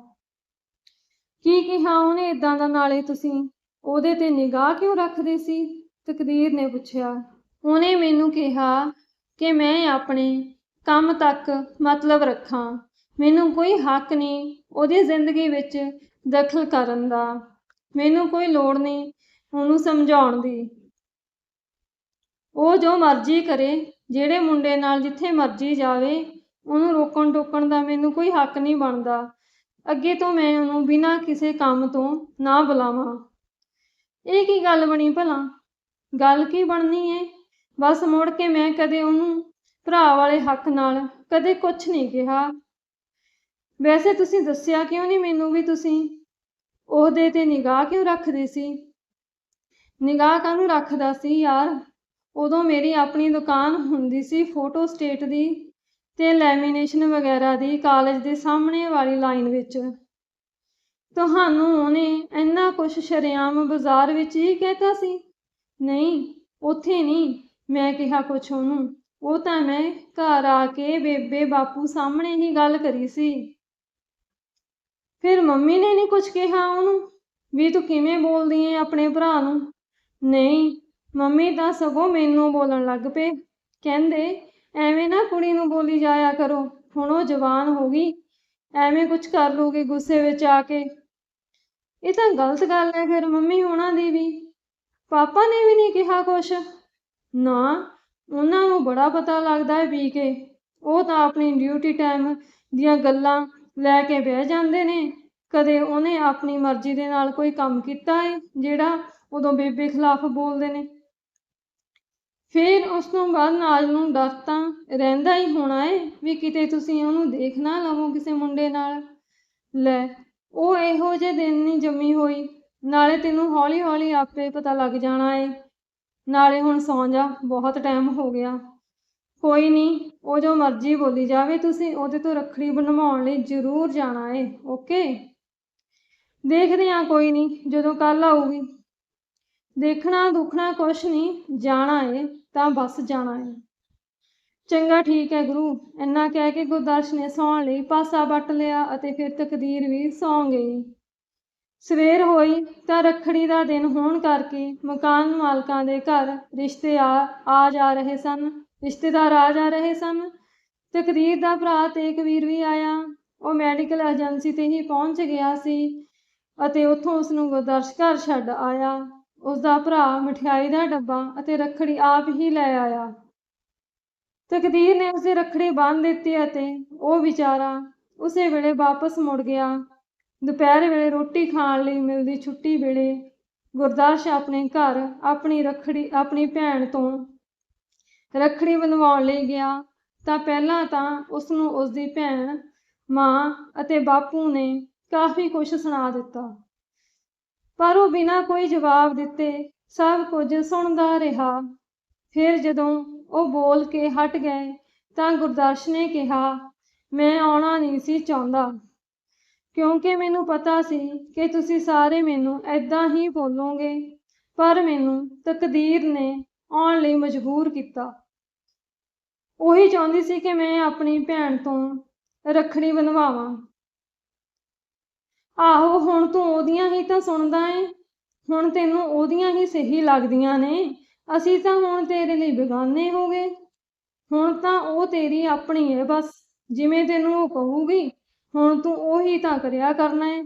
ਕੀ ਕਿਹਾ ਉਹਨੇ ਇਦਾਂ ਦਾ ਨਾਲੇ ਤੁਸੀਂ? ਉਹਦੇ ਤੇ ਨਿਗਾਹ ਕਿਉਂ ਰੱਖਦੇ ਸੀ? ਤਕਦੀਰ ਨੇ ਪੁੱਛਿਆ। ਉਹਨੇ ਮੈਨੂੰ ਕਿਹਾ ਕਿ ਮੈਂ ਆਪਣੇ ਕੰਮ ਤੱਕ ਮਤਲਬ ਰੱਖਾਂ। ਮੈਨੂੰ ਕੋਈ ਹੱਕ ਨਹੀਂ ਉਹਦੀ ਜ਼ਿੰਦਗੀ ਵਿੱਚ ਦਖਲ ਕਰਨ ਦਾ। ਮੈਨੂੰ ਕੋਈ ਲੋੜ ਨਹੀਂ ਉਹਨੂੰ ਸਮਝਾਉਣ ਦੀ। ਉਹ ਜੋ ਮਰਜ਼ੀ ਕਰੇ, ਜਿਹੜੇ ਮੁੰਡੇ ਨਾਲ ਜਿੱਥੇ ਮਰਜ਼ੀ ਜਾਵੇ, ਉਹਨੂੰ ਰੋਕਣ ਟੋਕਣ ਦਾ ਮੈਨੂੰ ਕੋਈ ਹੱਕ ਨਹੀਂ ਬਣਦਾ। ਅੱਗੇ ਤੋਂ ਮੈਂ ਉਹਨੂੰ ਬਿਨਾਂ ਕਿਸੇ ਕੰਮ ਤੋਂ ਨਾ ਬੁਲਾਵਾਂ। ਇਹ ਕੀ ਗੱਲ ਬਣੀ ਭਲਾ? ਗੱਲ ਕੀ ਬਣਨੀ ਏ? ਬਸ ਮੁੜ ਕੇ ਮੈਂ ਕਦੇ ਉਹਨੂੰ ਭਰਾ ਵਾਲੇ ਹੱਕ ਨਾਲ ਕਦੇ ਕੁਝ ਨਹੀਂ ਕਿਹਾ। ਵੈਸੇ ਤੁਸੀਂ ਦੱਸਿਆ ਕਿਉਂ ਨਹੀਂ ਮੈਨੂੰ ਵੀ ਤੁਸੀਂ? ਉਹਦੇ ਤੇ ਨਿਗਾਹ ਕਿਉਂ ਰੱਖਦੇ ਸੀ? ਨਿਗਾਹ ਕਾਹਨੂੰ ਰੱਖਦਾ ਸੀ ਯਾਰ? ਉਦੋਂ ਮੇਰੀ ਆਪਣੀ ਦੁਕਾਨ ਹੁੰਦੀ ਸੀ ਫੋਟੋ ਸਟੇਟ ਦੀ ਤੇ ਲੈਮੀਨੇਸ਼ਨ ਵਗੈਰਾ ਦੀ ਕਾਲਜ ਦੇ ਸਾਹਮਣੇ ਵਾਲੀ ਲਾਈਨ ਵਿੱਚ। ਤੁਹਾਨੂੰ ਉਹਨੇ ਇੰਨਾ ਕੁਛ ਸ਼ਰੇਆਮ ਬਾਜ਼ਾਰ ਵਿੱਚ ਹੀ ਕਹਿਤਾ ਸੀ? ਨਹੀਂ, ਉੱਥੇ ਨਹੀਂ, ਮੈਂ ਕਿਹਾ ਕੁਛ ਉਹਨੂੰ। ਉਹ ਤਾਂ ਮੈਂ ਘਰ ਆ ਕੇ ਬੇਬੇ ਬਾਪੂ ਸਾਹਮਣੇ ਹੀ ਗੱਲ ਕਰੀ ਸੀ। ਫਿਰ ਮੰਮੀ ਨੇ ਨਹੀਂ ਕੁਛ ਕਿਹਾ ਉਹਨੂੰ? ਵੀ ਤੂੰ ਕਿਵੇਂ ਬੋਲਦੀ ਏ ਆਪਣੇ ਭਰਾ ਨੂੰ? ਨਹੀਂ, ਮੰਮੀ ਤਾਂ ਸਗੋਂ ਮੈਨੂੰ ਬੋਲਣ ਲੱਗ ਪਏ। ਕਹਿੰਦੇ, ਐਵੇਂ ਨਾ ਕੁੜੀ ਨੂੰ ਬੋਲੀ ਜਾਇਆ ਕਰੋ, ਹੁਣ ਉਹ ਜਵਾਨ ਹੋ ਗਈ। ਐਵੇਂ ਕੁਝ ਕਰ ਲੂਗੀ ਗੁੱਸੇ ਵਿੱਚ ਆ ਕੇ। ਇਹ ਤਾਂ ਗਲਤ ਗੱਲ ਹੈ ਫਿਰ ਮੰਮੀ ਹੋਣਾ ਦੀ ਵੀ। ਪਾਪਾ ਨੇ ਵੀ ਨਹੀਂ ਕਿਹਾ ਕੁਛ। ਨਾ ਉਹਨਾਂ ਨੂੰ ਬੜਾ ਪਤਾ ਲੱਗਦਾ ਹੈ ਪੀ ਕੇ ਉਹ ਤਾਂ ਆਪਣੀ ਡਿਊਟੀ ਟਾਈਮ ਦੀਆਂ ਗੱਲਾਂ ਲੈ ਕੇ ਬਹਿ ਜਾਂਦੇ ਨੇ। ਕਦੇ ਉਹਨੇ ਆਪਣੀ ਮਰਜ਼ੀ ਦੇ ਨਾਲ ਕੋਈ ਕੰਮ ਕੀਤਾ ਹੈ, ਜਿਹੜਾ ਉਦੋਂ ਬੇਬੇ ਖਿਲਾਫ ਬੋਲਦੇ ਨੇ। ਫਿਰ ਉਸ ਤੋਂ ਬਾਅਦ ਨਾਜ ਨੂੰ ਡਰ ਤਾਂ ਰਹਿੰਦਾ ਹੀ ਹੋਣਾ ਏ ਵੀ ਕਿਤੇ ਤੁਸੀਂ ਉਹਨੂੰ ਦੇਖ ਨਾ ਲਵੋ ਕਿਸੇ ਮੁੰਡੇ ਨਾਲ। ਲੈ, ਉਹ ਇਹੋ ਜਿਹੇ ਦਿਨ ਨਹੀਂ ਜੰਮੀ ਹੋਈ। ਨਾਲੇ ਤੈਨੂੰ ਹੌਲੀ ਹੌਲੀ ਆਪੇ ਪਤਾ ਲੱਗ ਜਾਣਾ ਏ ਨਾਲੇ ਹੁਣ ਸੌਂ ਜਾ, ਬਹੁਤ ਟਾਈਮ ਹੋ ਗਿਆ। ਕੋਈ ਨਹੀਂ ਉਹ ਜੋ ਮਰਜ਼ੀ ਬੋਲੀ ਜਾਵੇ ਤੁਸੀਂ, ਉਹਦੇ ਤੋਂ ਰੱਖੜੀ ਬਣਵਾਉਣ ਲਈ ਜ਼ਰੂਰ ਜਾਣਾ ਏ ਓਕੇ ਦੇਖਦੇ ਹਾਂ, ਕੋਈ ਨਹੀਂ ਜਦੋਂ ਕੱਲ ਆਊਗੀ। ਦੇਖਣਾ, ਦੁਖਣਾ ਕੁਛ ਨਹੀਂ ਜਾਣਾ ਏ, ਤਾਂ ਬਸ ਜਾਣਾ ਏ। ਚੰਗਾ, ਠੀਕ ਹੈ ਗੁਰੂ, ਇੰਨਾ ਕਹਿ ਕੇ ਗੁਰਦਰਸ਼ ਨੇ ਸੌਣ ਲਈ ਪਾਸਾ ਵੱਟ ਲਿਆ ਅਤੇ ਫਿਰ ਤਕਦੀਰ ਵੀ ਸੌਂ ਗਈ। ਸਵੇਰ ਹੋਈ ਤਾਂ ਰੱਖੜੀ ਦਾ ਦਿਨ ਹੋਣ ਕਰਕੇ ਮਕਾਨ ਮਾਲਕਾਂ ਦੇ ਘਰ ਰਿਸ਼ਤੇ ਆ ਆ ਜਾ ਰਹੇ ਸਨ। ਰਿਸ਼ਤੇਦਾਰ ਆ ਜਾ ਰਹੇ ਸਨ। ਤਕਦੀਰ ਦਾ ਭਰਾ ਤੇ ਵੀ ਆਇਆ। ਉਹ ਮੈਡੀਕਲ ਏਜੰਸੀ ਤੇ ਹੀ ਪਹੁੰਚ ਗਿਆ ਸੀ ਅਤੇ ਉੱਥੋਂ ਉਸ ਨੂੰ ਗੁਰਦਰਸ਼ ਘਰ ਛੱਡ ਆਇਆ। ਉਸ ਦਾ ਭਰਾ ਮਠਿਆਈ ਦਾ ਡੱਬਾ ਅਤੇ ਰੱਖੜੀ ਆਪ ਹੀ ਲੈ ਆਇਆ। ਤਕਦੀਰ ਨੇ ਉਸੇ ਰੱਖੜੀ ਬੰਨ੍ਹ ਦਿੱਤੀ ਅਤੇ ਉਹ ਵਿਚਾਰਾ ਉਸੇ ਵੇਲੇ ਵਾਪਸ ਮੁੜ ਗਿਆ। ਦੁਪਹਿਰ ਵੇਲੇ ਰੋਟੀ ਖਾਣ ਲਈ ਮਿਲਦੀ ਛੁੱਟੀ ਵੇਲੇ ਗੁਰਦਾਸ਼ ਆਪਣੇ ਘਰ ਆਪਣੀ ਰੱਖੜੀ, ਆਪਣੀ ਭੈਣ ਤੋਂ ਰੱਖੜੀ ਬਣਵਾਉਣ ਲਈ ਗਿਆ, ਤਾਂ ਪਹਿਲਾਂ ਤਾਂ ਉਸ ਨੂੰ ਉਸ ਦੀ ਭੈਣ, ਮਾਂ ਅਤੇ ਬਾਪੂ ਨੇ ਕਾਫੀ ਕੁਝ ਸੁਣਾ ਦਿੱਤਾ। ਪਰ ਉਹ ਬਿਨਾਂ ਕੋਈ ਜਵਾਬ ਦਿੱਤੇ ਸਭ ਕੁਝ ਸੁਣਦਾ ਰਿਹਾ। ਫਿਰ ਜਦੋਂ ਉਹ ਬੋਲ ਕੇ ਹਟ ਗਏ, ਤਾਂ ਗੁਰਦਰਸ਼ ਨੇ ਕਿਹਾ, ਮੈਂ ਆਉਣਾ ਨਹੀਂ ਸੀ ਚਾਹੁੰਦਾ। ਕਿਉਂਕਿ ਮੈਨੂੰ ਪਤਾ ਸੀ ਕਿ ਤੁਸੀਂ ਸਾਰੇ ਮੈਨੂੰ ਐਦਾਂ ਹੀ ਬੋਲੋਗੇ, ਪਰ ਮੈਨੂੰ ਤਕਦੀਰ ਨੇ ਆਉਣ ਲਈ ਮਜਬੂਰ ਕੀਤਾ। ਉਹੀ ਚਾਹੁੰਦੀ ਸੀ ਕਿ ਮੈਂ ਆਪਣੀ ਭੈਣ ਤੋਂ ਰੱਖੜੀ ਬਣਵਾਵਾਂ। ਆਹੋ, ਹੁਣ ਤੂੰ ਉਹਦੀਆਂ ਹੀ ਤਾਂ ਸੁਣਦਾ ਏ। ਹੁਣ ਤੈਨੂੰ ਉਹਦੀਆਂ ਹੀ ਸਹੀ ਲੱਗਦੀਆਂ ਨੇ। ਅਸੀਂ ਤਾਂ ਹੁਣ ਤੇਰੇ ਲਈ ਬੇਗਾਨੇ ਹੋ ਗਏ। ਹੁਣ ਤਾਂ ਉਹ ਤੇਰੀ ਆਪਣੀ ਹੈ ਬਸ, ਜਿਵੇਂ ਤੈਨੂੰ ਉਹ ਕਹੂਗੀ। ਹੁਣ ਤੂੰ ਉਹੀ ਤਾਂ ਕਰਿਆ ਕਰਨਾ ਹੈ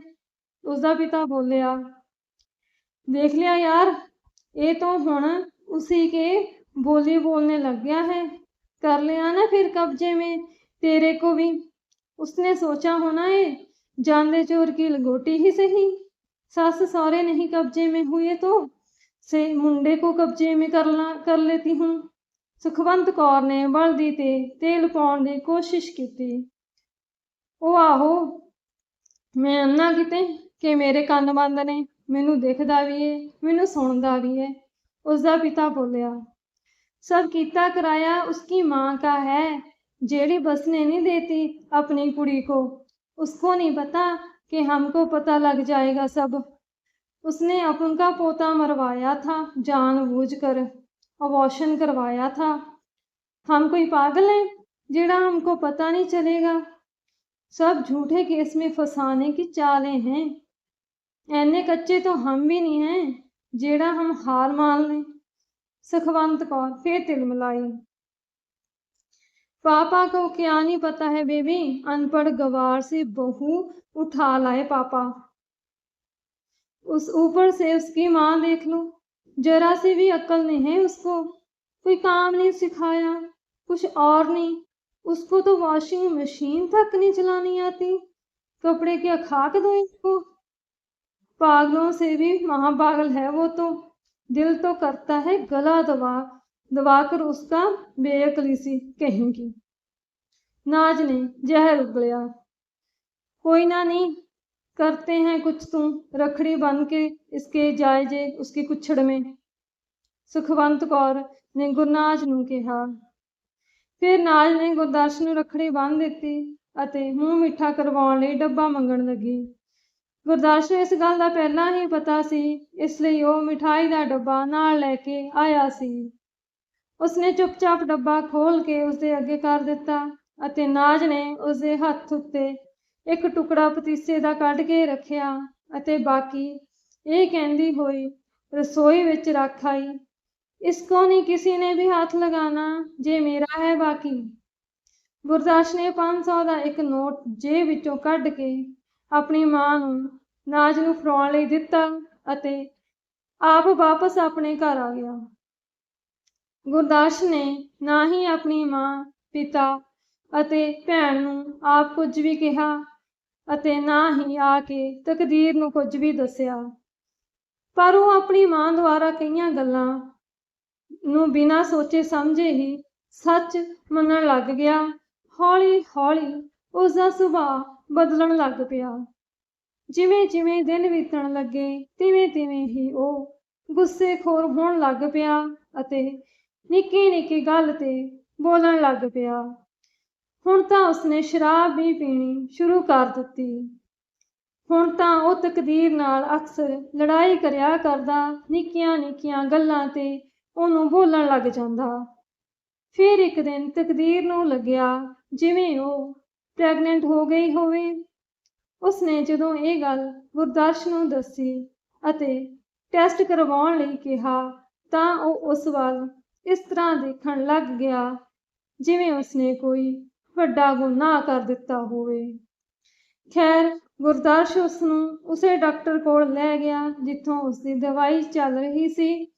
ਉਸਦਾ ਪਿਤਾ ਬੋਲਿਆ ਦੇਖ ਲਿਆ यार ये तो ਹੁਣ उसी के बोली बोलने लग गया है कर लिया ना फिर कब्जे में तेरे को भी उसने सोचा होना है जानले चोर की लंगोटी ही सही सास सौरे नहीं कब्जे में हुए तो से मुंडे को कब्जे में करना कर लेती हूँ ਸੁਖਵੰਤ ਕੌਰ ਨੇ ਬਲਦੀ ਤੇ ਤੇਲ ਪਾਉਣ ਦੀ ਕੋਸ਼ਿਸ਼ ਕੀਤੀ ਉਹ ਆਹੋ ਮੈਂ ਅੰਨਾ ਕਿਤੇ ਕਿ ਮੇਰੇ ਕੰਨ ਬੰਦ ਨੇ ਮੈਨੂੰ ਦਿਖਦਾ ਵੀ ਏ ਮੈਨੂੰ ਸੁਣਦਾ ਵੀ ਏ ਉਸਦਾ ਪਿਤਾ ਬੋਲਿਆ सब कीता कराया उसकी माँ का है जेड़ी बसने नहीं देती अपनी कुड़ी को उसको नहीं पता कि हमको पता लग जाएगा सब उसने अपन का पोता मरवाया था जानबूझकर अबॉर्शन करवाया था हम कोई पागल हैं जेड़ा हमको पता नहीं चलेगा सब झूठे केस में फंसाने की चालें हैं। ऐने कच्चे तो हम भी नहीं हैं, जेड़ा हम हार मान लें। सुखवंत कौर, फिर तिल तिलमिलाई पापा को क्या नहीं पता है बेबी, अनपढ़ गवार से बहू उठा लाए पापा। उस ऊपर से उसकी माँ देख लो, जरा सी भी अक्ल नहीं है उसको। कोई काम नहीं सिखाया, कुछ और नहीं। उसको तो वॉशिंग मशीन तक नहीं चलानी आती कपड़े क्या खाक दो इसको पागलों से भी महापागल है वो तो दिल तो करता है गला दबा दबाकर उसका बेअकली सी कहेंगी नाज ने जहर उगलिया कोई ना नहीं करते हैं कुछ तुम रखड़ी बन के इसके जायजे उसके कुछड़ में ਸੁਖਵੰਤ ਕੌਰ ਨੇ ਗੁਰਨਾਜ ਨੂੰ ਕਿਹਾ ਫਿਰ ਨਾਜ ਨੇ ਗੁਰਦਰਸ਼ ਨੂੰ ਰੱਖੜੀ ਬੰਨ੍ਹ ਦਿੱਤੀ ਅਤੇ ਮੂੰਹ ਮਿੱਠਾ ਕਰਵਾਉਣ ਲਈ ਡੱਬਾ ਮੰਗਣ ਲੱਗੀ। ਗੁਰਦਰਸ਼ ਨੂੰ ਇਸ ਗੱਲ ਦਾ ਪਹਿਲਾਂ ਹੀ ਪਤਾ ਸੀ, ਇਸ ਲਈ ਉਹ ਮਿਠਾਈ ਦਾ ਡੱਬਾ ਨਾਲ ਲੈ ਕੇ ਆਇਆ ਸੀ। ਉਸਨੇ ਚੁੱਪਚਾਪ ਡੱਬਾ ਖੋਲ ਕੇ ਉਸਦੇ ਅੱਗੇ ਕਰ ਦਿੱਤਾ ਅਤੇ ਨਾਜ ਨੇ ਉਸਦੇ ਹੱਥ ਉੱਤੇ ਇੱਕ ਟੁਕੜਾ ਪਤੀਸੇ ਦਾ ਕੱਢ ਕੇ ਰੱਖਿਆ ਅਤੇ ਬਾਕੀ ਇਹ ਕਹਿੰਦੀ ਹੋਈ ਰਸੋਈ ਵਿੱਚ ਰੱਖ ਆਈ। इसको नहीं किसी ने भी हाथ लगाना जे मेरा है बाकी ਗੁਰਦਾਸ ਨੇ 500 ਦਾ ਇੱਕ ਨੋਟ ਜੇਬ ਵਿੱਚੋਂ ਕੱਢ ਕੇ ਆਪਣੀ ਮਾਂ ਨੂੰ ਨਾਜ ਨੂੰ ਫੜਾਉਣ ਲਈ ਦਿੱਤਾ ਅਤੇ ਆਪ ਵਾਪਸ ਆਪਣੇ ਘਰ ਆ ਗਿਆ ਗੁਰਦਾਸ ਨੇ ਨਾ ਹੀ ਆਪਣੀ ਮਾਂ ਪਿਤਾ ਅਤੇ ਭੈਣ ਨੂੰ ਆਪ ਕੁਝ ਵੀ ਕਿਹਾ ਅਤੇ ਨਾ ਹੀ ਆ ਕੇ ਤਕਦੀਰ ਨੂੰ ਕੁਝ ਵੀ ਦੱਸਿਆ ਪਰ ਉਹ ਆਪਣੀ ਮਾਂ ਦੁਆਰਾ ਕਈਆਂ ਗੱਲਾਂ ਨੂੰ ਬਿਨਾਂ ਸੋਚੇ ਸਮਝੇ ਹੀ ਸੱਚ ਮੰਨਣ ਲੱਗ ਗਿਆ। ਹੌਲੀ ਹੌਲੀ ਉਸ ਦਾ ਸੁਭਾਅ ਬਦਲਣ ਲੱਗ ਪਿਆ। ਜਿਵੇਂ ਜਿਵੇਂ ਦਿਨ ਬੀਤਣ ਲੱਗੇ ਤਿਵੇਂ ਤਿਵੇਂ ਹੀ ਉਹ ਗੁੱਸੇਖੋਰ ਹੋਣ ਲੱਗ ਪਿਆ ਅਤੇ ਨਿੱਕੀ ਨਿੱਕੀ ਗੱਲ ਤੇ ਬੋਲਣ ਲੱਗ ਪਿਆ। ਹੁਣ ਤਾਂ ਉਸਨੇ ਸ਼ਰਾਬ ਵੀ ਪੀਣੀ ਸ਼ੁਰੂ ਕਰ ਦਿੱਤੀ। ਹੁਣ ਤਾਂ ਉਹ ਤਕਦੀਰ ਨਾਲ ਅਕਸਰ ਲੜਾਈ ਕਰਿਆ ਕਰਦਾ ਨਿੱਕੀਆਂ ਨਿੱਕੀਆਂ ਗੱਲਾਂ ਤੇ ਉਹਨੂੰ ਬੋਲਣ ਲੱਗ ਜਾਂਦਾ। ਫਿਰ ਇੱਕ ਦਿਨ ਤਕਦੀਰ ਨੂੰ ਲੱਗਿਆ, ਜਿਵੇਂ ਉਹ ਪ੍ਰੈਗਨੈਂਟ ਹੋ ਗਈ ਹੋਵੇ। ਉਸਨੇ ਜਦੋਂ ਇਹ ਗੱਲ ਗੁਰਦਰਸ਼ ਨੂੰ ਦੱਸੀ ਅਤੇ ਟੈਸਟ ਕਰਵਾਉਣ ਲਈ ਕਿਹਾ, ਤਾਂ ਉਹ ਉਸ ਵੱਲ ਇਸ ਤਰ੍ਹਾਂ ਦੇਖਣ ਲੱਗ ਗਿਆ, ਜਿਵੇਂ ਉਸਨੇ ਕੋਈ ਵੱਡਾ ਗੁਨਾਹ ਕਰ ਦਿੱਤਾ ਹੋਵੇ। ਖੈਰ ਗੁਰਦਰਸ਼ ਉਸ ਨੂੰ ਉਸੇ ਡਾਕਟਰ ਕੋਲ ਲੈ ਗਿਆ, ਜਿੱਥੋਂ ਉਸਦੀ ਦਵਾਈ ਚੱਲ ਰਹੀ ਸੀ।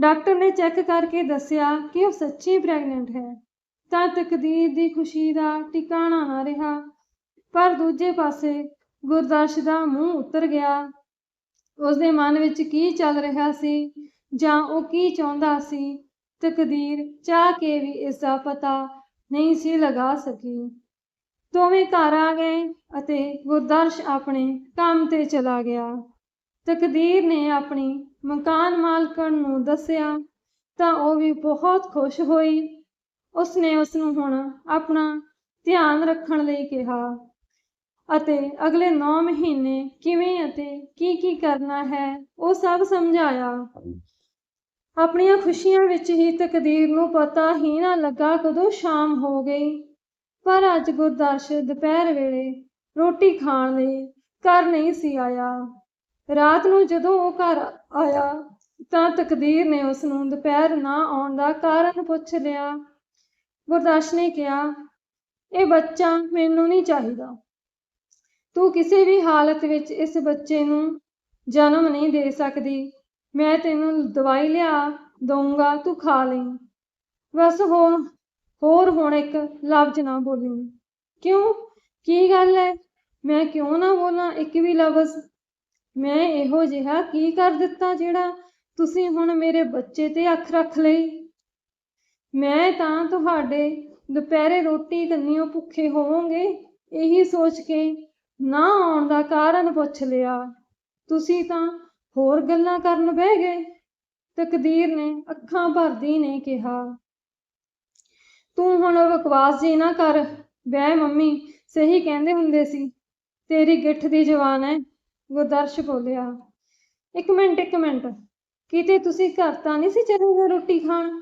ਡਾਕਟਰ ਨੇ ਚੈੱਕ ਕਰਕੇ ਦੱਸਿਆ ਕਿ ਉਹ ਸੱਚੀ ਪ੍ਰੈਗਨੈਂਟ ਹੈ। ਤਾਂ ਤਕਦੀਰ ਦੀ ਖੁਸ਼ੀ ਦਾ ਟਿਕਾਣਾ ਨਾ ਰਿਹਾ। ਪਰ ਦੂਜੇ ਪਾਸੇ ਗੁਰਦਰਸ਼ ਦਾ ਮੂੰਹ ਉਤਰ ਗਿਆ। ਉਸਦੇ ਮਨ ਵਿੱਚ ਕੀ ਚੱਲ ਰਿਹਾ ਸੀ ਜਾਂ ਉਹ ਕੀ ਚਾਹੁੰਦਾ ਸੀ, ਤਕਦੀਰ ਚਾਹ ਕੇ ਵੀ ਇਸ ਦਾ ਪਤਾ ਨਹੀਂ ਸੀ ਲਗਾ ਸਕੀ। ਦੋਵੇਂ ਘਰ ਆ ਗਏ ਅਤੇ ਗੁਰਦਰਸ਼ ਆਪਣੇ ਕੰਮ ਤੇ ਚਲਾ ਗਿਆ। ਤਕਦੀਰ ਨੇ ਆਪਣੀ ਮਕਾਨ ਮਾਲਕਣ ਨੂੰ ਦੱਸਿਆ ਤਾਂ ਉਹ ਵੀ ਬਹੁਤ ਖੁਸ਼ ਹੋਈ। ਉਸਨੇ ਉਸ ਨੂੰ ਹੁਣ ਆਪਣਾ ਧਿਆਨ ਰੱਖਣ ਲਈ ਕਿਹਾ ਅਤੇ ਅਗਲੇ 9 ਮਹੀਨੇ ਕਿਵੇਂ ਅਤੇ ਕੀ ਕੀ ਕਰਨਾ ਹੈ ਉਹ ਸਭ ਸਮਝਾਇਆ। ਆਪਣੀਆਂ ਖੁਸ਼ੀਆਂ ਵਿੱਚ ਹੀ ਤਕਦੀਰ ਨੂੰ ਪਤਾ ਹੀ ਨਾ ਲੱਗਾ ਕਦੋਂ ਸ਼ਾਮ ਹੋ ਗਈ। ਪਰ ਅੱਜ ਗੁਰਦਰਸ਼ ਦੁਪਹਿਰ ਵੇਲੇ ਰੋਟੀ ਖਾਣ ਲਈ ਘਰ ਨਹੀਂ ਸੀ ਆਇਆ। ਰਾਤ ਨੂੰ ਜਦੋਂ ਉਹ ਘਰ ਆਇਆ, ਤਾਂ ਤਕਦੀਰ ਨੇ ਉਸ ਨੂੰ ਦੁਪਹਿਰ ਨਾ ਆਉਣ ਦਾ ਕਾਰਨ ਪੁੱਛ ਲਿਆ। ਗੁਰਦਾਸ਼ ਨੇ ਕਿਹਾ, ਇਹ ਬੱਚਾ ਮੈਨੂੰ ਨਹੀਂ ਚਾਹੀਦਾ। ਤੂੰ ਕਿਸੇ ਵੀ ਹਾਲਤ ਵਿੱਚ ਇਸ ਬੱਚੇ ਨੂੰ ਜਨਮ ਨਹੀਂ ਦੇ ਸਕਦੀ। ਮੈਂ ਤੈਨੂੰ ਦਵਾਈ ਲਿਆ ਦਊਂਗਾ, ਤੂੰ ਖਾ ਲਈ। ਬਸ ਹੋਰ ਹੋਰ ਹੁਣ ਇੱਕ ਲਫ਼ਜ਼ ਨਾ ਬੋਲੀ। ਕਿਉਂ? ਕੀ ਗੱਲ ਹੈ? ਮੈਂ ਕਿਉਂ ਨਾ ਬੋਲਾਂ? ਇੱਕ ਵੀ ਲਫ਼ਜ਼ ਮੈਂ ਇਹੋ ਜਿਹਾ ਕੀ ਕਰ ਦਿੱਤਾ ਜਿਹੜਾ ਤੁਸੀਂ ਹੁਣ ਮੇਰੇ ਬੱਚੇ ਤੇ ਅੱਖ ਰੱਖ ਲਈ? ਮੈਂ ਤਾਂ ਤੁਹਾਡੇ ਦੁਪਹਿਰੇ ਰੋਟੀ ਕੰਨੀਓ ਭੁੱਖੇ ਹੋਵੋਗੇ, ਇਹੀ ਸੋਚ ਕੇ ਨਾ ਆਉਣ ਦਾ ਕਾਰਨ ਪੁੱਛ ਲਿਆ। ਤੁਸੀਂ ਤਾਂ ਹੋਰ ਗੱਲਾਂ ਕਰਨ ਬਹਿ ਗਏ। ਤਕਦੀਰ ਨੇ ਅੱਖਾਂ ਭਰਦੀ ਨੇ ਕਿਹਾ। ਤੂੰ ਹੁਣ ਬਕਵਾਸ ਜੀ ਨਾ ਕਰ। ਬਹਿ ਮੰਮੀ, ਸਹੀ ਕਹਿੰਦੇ ਹੁੰਦੇ ਸੀ, ਤੇਰੀ ਗਿੱਠ ਦੀ ਜਵਾਨ ਹੈ ਗੁਰਦਰਸ਼ ਬੋਲਿਆ, ਇੱਕ ਮਿੰਟ ਇੱਕ ਮਿੰਟ। ਕਿਤੇ ਤੁਸੀਂ ਘਰ ਤਾਂ ਨਹੀਂ ਸੀ ਚਲੇ ਗਏ ਰੋਟੀ ਖਾਣ?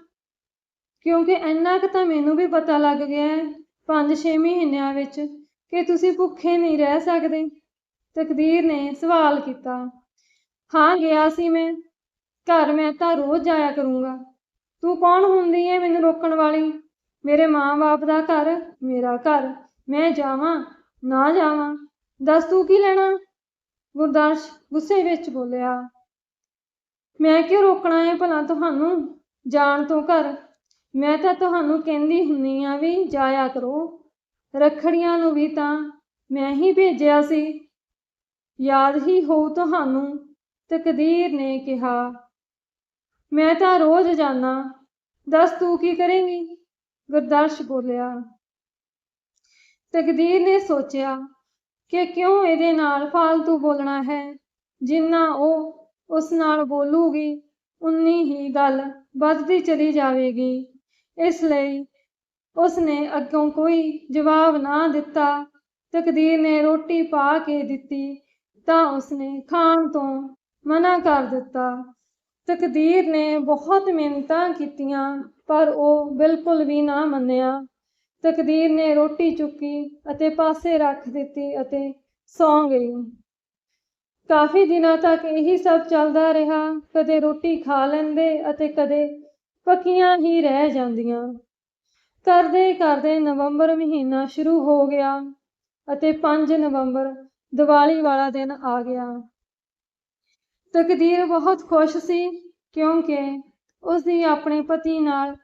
ਕਿਉਂਕਿ ਇੰਨਾ ਕੁ ਤਾਂ ਮੈਨੂੰ ਵੀ ਪਤਾ ਲੱਗ ਗਿਆ ਹੈ 5-6 ਮਹੀਨਿਆਂ ਵਿੱਚ, ਕਿ ਤੁਸੀਂ ਭੁੱਖੇ ਨਹੀਂ ਰਹਿ ਸਕਦੇ। ਤਕਦੀਰ ਨੇ ਸਵਾਲ ਕੀਤਾ। ਹਾਂ, ਗਿਆ ਸੀ ਮੈਂ। ਘਰ ਮੈਂ ਤਾਂ ਰੋਜ਼ ਜਾਇਆ ਕਰੂੰਗਾ। ਤੂੰ ਕੌਣ ਹੁੰਦੀ ਹੈ ਮੈਨੂੰ ਰੋਕਣ ਵਾਲੀ? ਮੇਰੇ ਮਾਂ-ਬਾਪ ਦਾ ਘਰ, ਮੇਰਾ ਘਰ। ਮੈਂ ਜਾਵਾਂ, ਨਾ ਜਾਵਾਂ। ਦੱਸ ਤੂੰ ਕੀ ਲੈਣਾ? ਗੁਰਦਾਸ ਗੁੱਸੇ ਵਿੱਚ ਬੋਲਿਆ, ਮੈਂ ਕਿਉਂ ਰੋਕਣਾ ਹੈ ਭਲਾ ਤੁਹਾਨੂੰ? ਜਾਣ ਤੋਂ ਘਰ। ਮੈਂ ਤਾਂ ਤੁਹਾਨੂੰ ਕਹਿੰਦੀ ਹੁੰਨੀ ਆ ਵੀ ਜਾਇਆ ਕਰੋ। ਰੱਖੜੀਆਂ ਨੂੰ ਵੀ ਤਾਂ ਮੈਂ ਹੀ ਭੇਜਿਆ ਸੀ। ਯਾਦ ਹੀ ਹੋ ਤੁਹਾਨੂੰ? ਤਕਦੀਰ ਨੇ ਕਿਹਾ, ਮੈਂ ਤਾਂ ਰੋਜ਼ ਜਾਣਾ ਦੱਸ ਤੂੰ ਕੀ ਕਰੇਂਗੀ? ਗੁਰਦਰਸ਼ ਬੋਲਿਆ, ਤਕਦੀਰ ਨੇ ਸੋਚਿਆ ਕਿ ਕਿਉਂ ਇਹਦੇ ਨਾਲ ਫालतू ਬੋਲਣਾ ਹੈ? ਜਿੰਨਾ ਉਹ ਉਸ ਨਾਲ ਬੋਲੂਗੀ, ਉਨੀ ਹੀ ਗੱਲ ਵੱਧਦੀ ਚਲੀ ਜਾਵੇਗੀ। ਇਸ ਲਈ ਉਸਨੇ ਅੱਗੋਂ ਕੋਈ ਜਵਾਬ ਨਾ ਦਿੱਤਾ। ਤਕਦੀਰ ਨੇ ਰੋਟੀ ਪਾ ਕੇ ਦਿੱਤੀ, ਤਾਂ ਉਸਨੇ ਖਾਣ ਤੋਂ ਮਨਾ ਕਰ ਦਿੱਤਾ। ਤਕਦੀਰ ਨੇ ਬਹੁਤ ਮਿਹਨਤਾਂ ਕੀਤੀਆਂ, ਪਰ ਉਹ ਬਿਲਕੁਲ ਵੀ ਨਾ ਮੰਨਿਆ। ਤਕਦੀਰ ਨੇ ਰੋਟੀ ਚੁੱਕੀ ਅਤੇ ਪਾਸੇ ਰੱਖ ਦਿੱਤੀ ਅਤੇ ਸੌਂ ਗਈ। ਕਾਫੀ ਦਿਨਾਂ ਤੱਕ ਇਹੀ ਸਭ ਚੱਲਦਾ ਰਿਹਾ, ਕਦੇ ਰੋਟੀ ਖਾ ਲੈਂਦੇ ਅਤੇ ਕਦੇ ਪੱਕੀਆਂ ਹੀ ਰਹਿ ਜਾਂਦੀਆਂ। ਕਰਦੇ ਕਰਦੇ ਨਵੰਬਰ ਮਹੀਨਾ ਸ਼ੁਰੂ ਹੋ ਗਿਆ ਅਤੇ 5 ਨਵੰਬਰ ਦੀਵਾਲੀ ਵਾਲਾ ਦਿਨ ਆ ਗਿਆ। ਤਕਦੀਰ ਬਹੁਤ ਖੁਸ਼ ਸੀ ਕਿਉਂਕਿ ਉਸ ਦੀ ਆਪਣੇ ਪਤੀ ਨਾਲ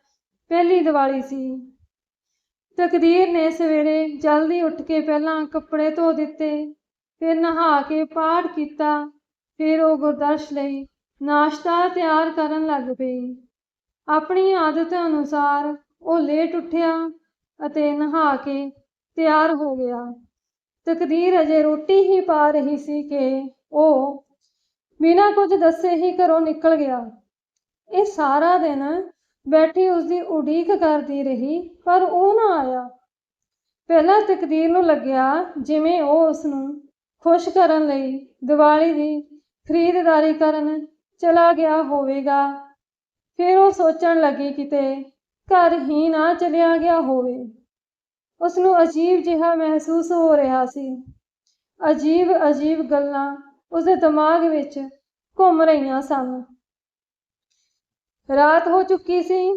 ਪਹਿਲੀ ਦੀਵਾਲੀ ਸੀ। ਤਕਦੀਰ ਨੇ ਸਵੇਰੇ ਜਲਦੀ ਉੱਠ ਕੇ ਪਹਿਲਾਂ ਕੱਪੜੇ ਧੋ ਦਿੱਤੇ, ਫਿਰ ਨਹਾ ਕੇ ਪਾਠ ਕੀਤਾ, ਫਿਰ ਉਹ ਗੁਰਦਰਸ਼ ਲਈ ਨਾਸ਼ਤਾ ਤਿਆਰ ਕਰਨ ਲੱਗ ਪਈ। ਆਪਣੀ ਆਦਤ ਅਨੁਸਾਰ ਉਹ ਲੇਟ ਉੱਠਿਆ ਅਤੇ ਨਹਾ ਕੇ ਤਿਆਰ ਹੋ ਗਿਆ। ਤਕਦੀਰ ਅਜੇ ਰੋਟੀ ਹੀ ਪਾ ਰਹੀ ਸੀ ਕਿ ਉਹ ਬਿਨਾਂ ਕੁਝ ਦੱਸੇ ਹੀ ਘਰੋਂ ਨਿਕਲ ਗਿਆ। ਇਹ ਸਾਰਾ ਦਿਨ ਬੈਠੀ ਉਸਦੀ ਉਡੀਕ ਕਰਦੀ ਰਹੀ, ਪਰ ਉਹ ਨਾ ਆਇਆ। ਪਹਿਲਾਂ ਤਕਦੀਰ ਨੂੰ ਲੱਗਿਆ ਜਿਵੇਂ ਉਹ ਉਸ ਨੂੰ ਖੁਸ਼ ਕਰਨ ਲਈ ਦੀਵਾਲੀ ਦੀ ਖਰੀਦਦਾਰੀ ਕਰਨ ਚਲਾ ਗਿਆ ਹੋਵੇਗਾ। ਫਿਰ ਉਹ ਸੋਚਣ ਲੱਗੀ ਕਿਤੇ ਘਰ ਹੀ ਨਾ ਚਲਿਆ ਗਿਆ ਹੋਵੇ। ਉਸ ਨੂੰ ਅਜੀਬ ਜਿਹਾ ਮਹਿਸੂਸ ਹੋ ਰਿਹਾ ਸੀ। ਅਜੀਬ ਅਜੀਬ ਗੱਲਾਂ ਉਸਦੇ ਦਿਮਾਗ ਵਿੱਚ ਘੁੰਮ ਰਹੀਆਂ ਸਨ। ਰਾਤ ਹੋ ਚੁੱਕੀ ਸੀ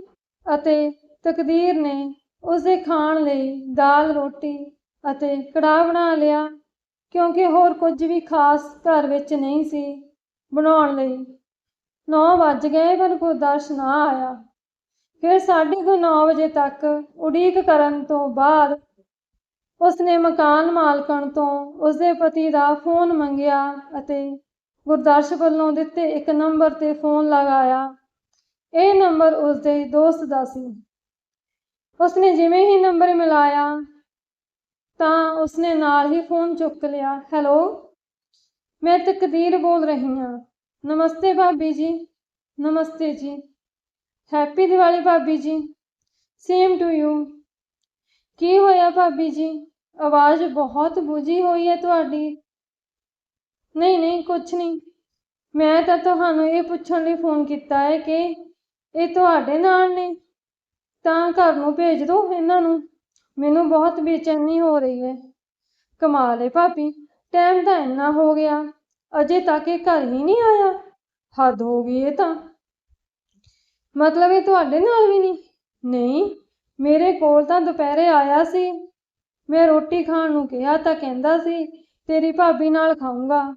ਅਤੇ ਤਕਦੀਰ ਨੇ ਉਸਦੇ ਖਾਣ ਲਈ ਦਾਲ, ਰੋਟੀ ਅਤੇ ਕੜਾਹ ਬਣਾ ਲਿਆ, ਕਿਉਂਕਿ ਹੋਰ ਕੁਝ ਵੀ ਖਾਸ ਘਰ ਵਿੱਚ ਨਹੀਂ ਸੀ ਬਣਾਉਣ ਲਈ। 9 ਵੱਜ ਗਏ ਪਰ ਗੁਰਦਰਸ਼ ਨਾ ਆਇਆ। ਫਿਰ ਸਾਢੇ ਕੁ 9 ਵਜੇ ਤੱਕ ਉਡੀਕ ਕਰਨ ਤੋਂ ਬਾਅਦ ਉਸਨੇ ਮਕਾਨ ਮਾਲਕਣ ਤੋਂ ਉਸਦੇ ਪਤੀ ਦਾ ਫੋਨ ਮੰਗਿਆ ਅਤੇ ਗੁਰਦਰਸ਼ ਵੱਲੋਂ ਦਿੱਤੇ ਇੱਕ ਨੰਬਰ ਤੇ ਫੋਨ ਲਗਾਇਆ। ਇਹ ਨੰਬਰ ਉਸਦੇ ਦੋਸਤ ਦਾ ਸੀ। ਉਸਨੇ ਜਿਵੇਂ ਹੀ ਨੰਬਰ ਮਿਲਾਇਆ, ਤਾਂ ਉਸਨੇ ਨਾਲ ਹੀ ਫੋਨ ਚੁੱਕ ਲਿਆ, ਹੈਲੋ, ਮੈਂ ਤਕਦੀਰ ਬੋਲ ਰਹੀ ਹਾਂ। ਨਮਸਤੇ ਭਾਬੀ ਜੀ, ਨਮਸਤੇ ਜੀ। ਹੈਪੀ ਦੀਵਾਲੀ ਭਾਬੀ ਜੀ। Same to you. ਕੀ ਹੋਇਆ ਭਾਬੀ ਜੀ? ਆਵਾਜ਼ ਬਹੁਤ ਬੁਝੀ ਹੋਈ ਹੈ ਤੁਹਾਡੀ। ਨਹੀਂ ਨਹੀਂ ਕੁਝ ਨਹੀਂ। ਮੈਂ ਤਾਂ ਤੁਹਾਨੂੰ ਇਹ ਪੁੱਛਣ ਲਈ ਫੋਨ ਕੀਤਾ ਹੈ ਕਿ ਇਹ ਤੁਹਾਡੇ ਨਾਲ ਨੇ। ਤਾਂ ਘਰ ਨੂੰ ਭੇਜ ਦਿਓ ਇਹਨਾਂ ਨੂੰ। ਮੈਨੂੰ ਬਹੁਤ ਬੇਚੈਨੀ ਹੋ ਰਹੀ ਹੈ। ਕਮਾਲ ਹੈ ਭਾਬੀ ਟਾਈਮ ਤਾਂ ਇੰਨਾ ਹੋ ਗਿਆ। ਅਜੇ ਤੱਕ ਇਹ ਘਰ ਹੀ ਨਹੀਂ ਆਇਆ। ਹੱਦ ਹੋ ਗਈ ਇਹ ਤਾਂ। ਮਤਲਬ ਇਹ ਤੁਹਾਡੇ ਨਾਲ ਵੀ ਨਹੀਂ? ਨਹੀਂ, ਮੇਰੇ ਕੋਲ ਤਾਂ ਦੁਪਹਿਰੇ ਆਇਆ ਸੀ। ਮੈਂ ਰੋਟੀ ਖਾਣ ਨੂੰ ਕਿਹਾ ਤਾਂ ਕਹਿੰਦਾ ਸੀ, ਤੇਰੀ ਭਾਬੀ ਨਾਲ ਖਾਊਂਗਾ।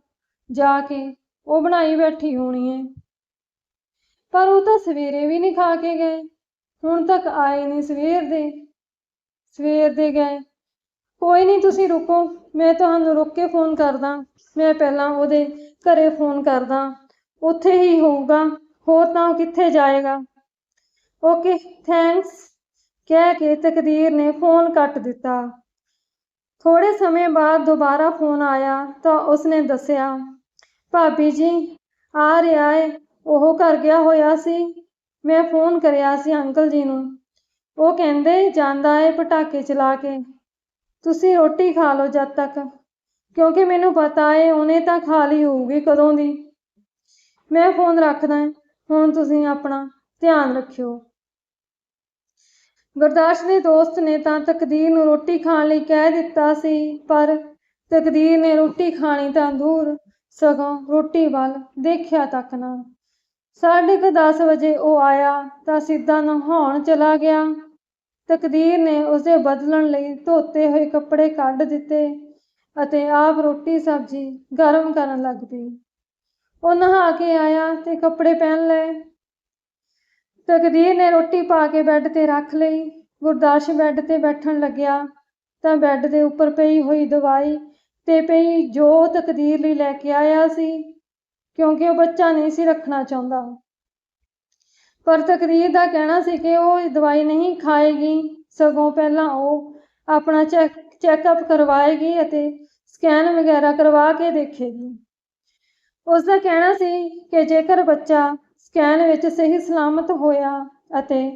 ਜਾ ਕੇ ਉਹ ਬਣਾਈ ਬੈਠੀ ਹੋਣੀ ਹੈ। ਪਰ ਉਹ ਤਾਂ ਸਵੇਰੇ ਵੀ ਨਹੀਂ ਖਾ ਕੇ ਗਏ। ਹੁਣ ਤੱਕ ਆਏ ਨਹੀਂ ਸਵੇਰ ਦੇ। ਸਵੇਰ ਦੇ ਗਏ। ਕੋਈ ਨਹੀਂ, ਤੁਸੀਂ ਰੁਕੋ। ਮੈਂ ਤੁਹਾਨੂੰ ਰੁਕ ਕੇ ਫੋਨ ਕਰਦਾ। ਮੈਂ ਪਹਿਲਾਂ ਉਹਦੇ ਘਰੇ ਫੋਨ ਕਰਦਾ। ਉੱਥੇ ਹੀ ਹੋਊਗਾ। ਹੋਰ ਤਾਂ ਉਹ ਕਿੱਥੇ ਜਾਏਗਾ? Okay, thanks. ਕਹਿ ਕੇ ਤਕਦੀਰ ਨੇ ਫੋਨ ਕੱਟ ਦਿੱਤਾ। ਥੋੜੇ ਸਮੇਂ ਬਾਅਦ ਦੁਬਾਰਾ ਫੋਨ ਆਇਆ ਤਾਂ ਉਸਨੇ ਦੱਸਿਆ, ਭਾਬੀ ਜੀ, ਆ ਰਿਹਾ ਹੈ ਉਹ ਘਰ ਗਿਆ ਹੋਇਆ ਸੀ। ਮੈਂ ਫੋਨ ਕਰਿਆ ਸੀ ਅੰਕਲ ਜੀ ਨੂੰ। ਉਹ ਕਹਿੰਦੇ, ਜਾਂਦਾ ਏ ਪਟਾਕੇ ਚਲਾ ਕੇ। ਤੁਸੀਂ ਰੋਟੀ ਖਾ ਲਓ ਜਦ ਤੱਕ। ਕਿਉਂਕਿ ਮੈਨੂੰ ਪਤਾ ਏ ਉਹਨੇ ਤਾਂ ਖਾ ਲਈ ਹੋਊਗੀ ਕਦੋਂ ਦੀ। ਮੈਂ ਫੋਨ ਰੱਖਦਾ ਹੁਣ ਤੁਸੀਂ ਆਪਣਾ ਧਿਆਨ ਰੱਖਿਓ। ਗੁਰਦਾਸ ਦੇ ਦੋਸਤ ਨੇ ਤਾਂ ਤਕਦੀਰ ਨੂੰ ਰੋਟੀ ਖਾਣ ਲਈ ਕਹਿ ਦਿੱਤਾ ਸੀ, ਪਰ ਤਕਦੀਰ ਨੇ ਰੋਟੀ ਖਾਣੀ ਤਾਂ ਦੂਰ ਸਗੋਂ ਰੋਟੀ ਵੱਲ ਦੇਖਿਆ ਤੱਕ ਨਾ। ਸਾਢੇ ਕੁ 10 ਵਜੇ ਉਹ ਆਇਆ ਤਾਂ ਸਿੱਧਾ ਨਹਾਉਣ ਚਲਾ ਗਿਆ। ਤਕਦੀਰ ਨੇ ਉਸਦੇ ਬਦਲਣ ਲਈ ਧੋਤੇ ਹੋਏ ਕੱਪੜੇ ਕੱਢ ਦਿੱਤੇ ਅਤੇ ਆਪ ਰੋਟੀ ਸਬਜ਼ੀ ਗਰਮ ਕਰਨ ਲੱਗ ਪਈ। ਉਹ ਨਹਾ ਕੇ ਆਇਆ ਤੇ ਕੱਪੜੇ ਪਹਿਨ ਲਏ। ਤਕਦੀਰ ਨੇ ਰੋਟੀ ਪਾ ਕੇ ਬੈੱਡ ਤੇ ਰੱਖ ਲਈ। ਗੁਰਦਾਸ਼ ਬੈੱਡ ਤੇ ਬੈਠਣ ਲੱਗਿਆ ਤਾਂ ਬੈੱਡ ਦੇ ਉੱਪਰ ਪਈ ਹੋਈ ਦਵਾਈ ਤੇ ਪਈ ਜੋ ਤਕਦੀਰ ਲਈ ਲੈ ਕੇ ਆਇਆ ਸੀ। ਕਿਉਂਕਿ ਉਹ ਬੱਚਾ ਨਹੀਂ ਸੀ ਰੱਖਣਾ ਚਾਹੁੰਦਾ। ਪਰ ਤਕਰੀਰ ਦਾ ਕਹਿਣਾ ਸੀ ਕਿ ਉਹ ਦਵਾਈ ਨਹੀਂ ਖਾਏਗੀ, ਸਗੋਂ ਪਹਿਲਾਂ ਉਹ ਆਪਣਾ ਚੈੱਕ, ਚੈੱਕਅਪ ਕਰਵਾਏਗੀ ਅਤੇ ਸਕੈਨ ਵਗੈਰਾ ਕਰਵਾ ਕੇ ਦੇਖੇਗੀ। ਉਸ ਦਾ ਕਹਿਣਾ ਸੀ ਕਿ ਜੇਕਰ ਬੱਚਾ ਸਕੈਨ ਵਿੱਚ ਸਹੀ ਸਲਾਮਤ ਹੋਇਆ ਅਤੇ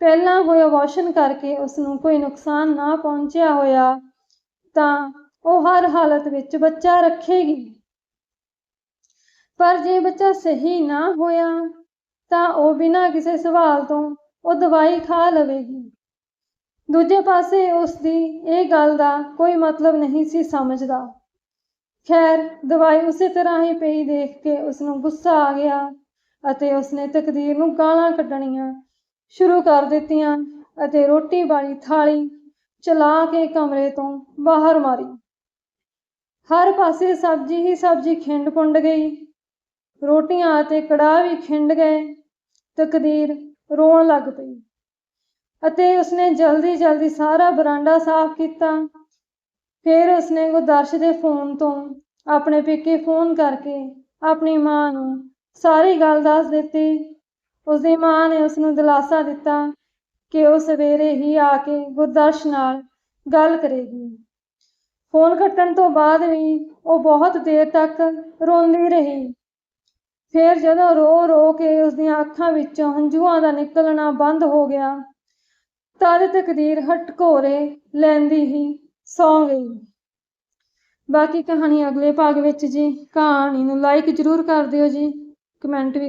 ਪਹਿਲਾਂ ਹੋਏ ਅਬੋਰਸ਼ਨ ਕਰਕੇ ਉਸ ਨੂੰ ਕੋਈ ਨੁਕਸਾਨ ਨਾ ਪਹੁੰਚਿਆ ਹੋਇਆ, ਤਾਂ ਉਹ ਹਰ ਹਾਲਤ ਵਿੱਚ ਬੱਚਾ ਰੱਖੇਗੀ। ਪਰ ਜੇ ਬੱਚਾ ਸਹੀ ਨਾ ਹੋਇਆ, ਤਾਂ ਉਹ ਬਿਨਾਂ ਕਿਸੇ ਸਵਾਲ ਤੋਂ ਉਹ ਦਵਾਈ ਖਾ ਲਵੇਗੀ। ਦੂਜੇ ਪਾਸੇ ਉਸ ਦੀ ਇਹ ਗੱਲ ਦਾ ਕੋਈ ਮਤਲਬ ਨਹੀਂ ਸੀ ਸਮਝਦਾ। ਖੈਰ, ਦਵਾਈ ਉਸੇ ਤਰ੍ਹਾਂ ਹੀ ਪਈ ਦੇਖ ਕੇ ਉਸ ਨੂੰ ਗੁੱਸਾ ਆ ਗਿਆ ਅਤੇ ਉਸਨੇ ਤਕਦੀਰ ਨੂੰ ਗਾਲਾਂ ਕੱਢਣੀਆਂ ਸ਼ੁਰੂ ਕਰ ਦਿੱਤੀਆਂ ਅਤੇ ਰੋਟੀ ਵਾਲੀ ਥਾਲੀ ਚਲਾ ਕੇ ਕਮਰੇ ਤੋਂ ਬਾਹਰ ਮਾਰੀ। ਹਰ ਪਾਸੇ ਸਬਜ਼ੀ ਹੀ ਸਬਜ਼ੀ ਖਿੰਡ ਪੁੰਡ ਗਈ। ਰੋਟੀਆਂ ਅਤੇ ਕੜਾਹ ਵੀ ਖਿੰਡ ਗਏ। ਤਕਦੀਰ ਰੋਣ ਲੱਗ ਪਈ ਅਤੇ ਉਸਨੇ ਜਲਦੀ ਜਲਦੀ ਸਾਰਾ ਬਰਾਂਡਾ ਸਾਫ਼ ਕੀਤਾ। ਫਿਰ ਉਸਨੇ ਗੁਰਦਰਸ਼ ਦੇ ਫੋਨ ਤੋਂ ਆਪਣੇ ਪੇਕੇ ਫੋਨ ਕਰਕੇ ਆਪਣੀ ਮਾਂ ਨੂੰ ਸਾਰੀ ਗੱਲ ਦੱਸ ਦਿੱਤੀ। ਉਸਦੀ ਮਾਂ ਨੇ ਉਸ ਨੂੰ ਦਿਲਾਸਾ ਦਿੱਤਾ ਕਿ ਉਹ ਸਵੇਰੇ ਹੀ ਆ ਕੇ ਗੁਰਦਰਸ਼ ਨਾਲ ਗੱਲ ਕਰੇਗੀ। ਫੋਨ ਕੱਟਣ ਤੋਂ ਬਾਅਦ ਵੀ ਉਹ ਬਹੁਤ ਦੇਰ ਤੱਕ ਰੋਂਦੀ ਰਹੀ। ਫਿਰ ਜਦੋਂ ਰੋ ਰੋ ਕੇ ਉਸਦੀਆਂ ਅੱਖਾਂ ਵਿੱਚੋਂ ਹੰਝੂਆਂ ਦਾ ਨਿਕਲਣਾ ਬੰਦ ਹੋ ਗਿਆ, ਤਦ ਤਕਦੀਰ ਹਟਕੋਰੇ ਲੈਂਦੀ ਹੀ ਸੌਂ ਗਈ। ਬਾਕੀ ਕਹਾਣੀ ਅਗਲੇ ਭਾਗ ਵਿੱਚ ਜੀ। ਕਹਾਣੀ ਨੂੰ ਲਾਈਕ ਜ਼ਰੂਰ ਕਰ ਦਿਓ ਜੀ। ਕਮੈਂਟ ਵੀ